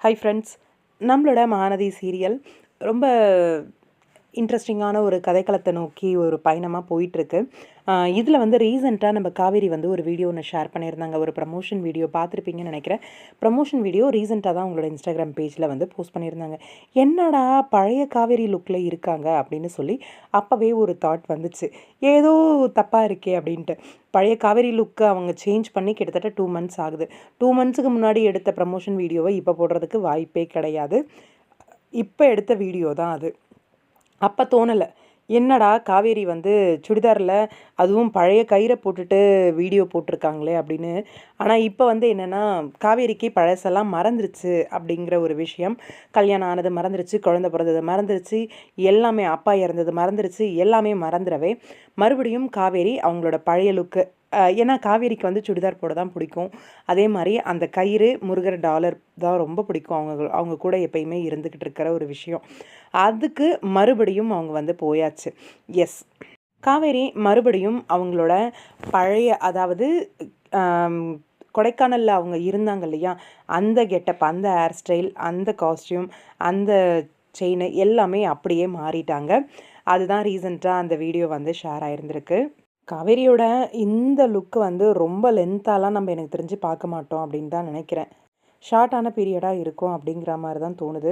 Hi friends நம்மளோட Mahanadi serial ரொம்ப இன்ட்ரெஸ்டிங்கான ஒரு கதைக்களத்தை நோக்கி ஒரு பயணமாக போயிட்டுருக்கு. இதில் வந்து ரீசெண்டாக நம்ம காவேரி வந்து ஒரு வீடியோ ஒன்று ஷேர் பண்ணியிருந்தாங்க. ஒரு ப்ரமோஷன் வீடியோ பார்த்துருப்பீங்கன்னு நினைக்கிறேன். ப்ரமோஷன் வீடியோ ரீசெண்டாக தான் உங்களோட இன்ஸ்டாகிராம் பேஜில் வந்து போஸ்ட் பண்ணியிருந்தாங்க. என்னடா பழைய காவேரி லுக்கில் இருக்காங்க அப்படின்னு சொல்லி அப்போவே ஒரு தாட் வந்துச்சு. ஏதோ தப்பாக இருக்கே அப்படின்ட்டு. பழைய காவேரி லுக்கை அவங்க சேஞ்ச் பண்ணி கிட்டத்தட்ட டூ மந்த்ஸ் ஆகுது. டூ மந்த்ஸுக்கு முன்னாடி எடுத்த ப்ரமோஷன் வீடியோவை இப்போ போடுறதுக்கு வாய்ப்பே கிடையாது. இப்போ எடுத்த வீடியோ தான் அது. அப்போ தோணலை. என்னடா காவேரி வந்து சுடிதாரில் அதுவும் பழைய கயிறை போட்டுட்டு வீடியோ போட்டிருக்காங்களே அப்படின்னு. ஆனால் இப்போ வந்து என்னென்னா காவேரிக்கு பழசெல்லாம் மறந்துருச்சு அப்படிங்கிற ஒரு விஷயம். கல்யாணம் ஆனது மறந்துருச்சு குழந்த பிறந்தது மறந்துருச்சு எல்லாமே அப்பா இறந்தது மறந்துருச்சு எல்லாமே மறந்துடவே. மறுபடியும் காவேரி அவங்களோட பழைய லுக்கு ஏன்னா காவேரிக்கு வந்து சுடிதார் போட தான் பிடிக்கும். அதே மாதிரி அந்த கயிறு முருகர் டாலர் தான் ரொம்ப பிடிக்கும் அவங்க அவங்க கூட எப்பயுமே இருந்துக்கிட்டு இருக்கிற ஒரு விஷயம். அதுக்கு மறுபடியும் அவங்க வந்து போயாச்சு. எஸ் காவேரி மறுபடியும் அவங்களோட பழைய அதாவது கொடைக்கானலில் அவங்க இருந்தாங்க இல்லையா? அந்த கெட்டப் அந்த ஹேர் ஸ்டைல் அந்த காஸ்டியூம் அந்த செயின் எல்லாமே அப்படியே மாறிட்டாங்க. அதுதான் ரீசெண்டாக அந்த வீடியோ வந்து ஷேர் ஆயிருந்திருக்கு. காவேரியோட இந்த லுக்கு வந்து ரொம்ப லென்த்தாலாம் நம்ம எனக்கு தெரிஞ்சு பார்க்க மாட்டோம் அப்படின்னு தான் நினைக்கிறேன். ஷார்ட்டான பீரியடாக இருக்கும் அப்படிங்கிற மாதிரி தான் தோணுது.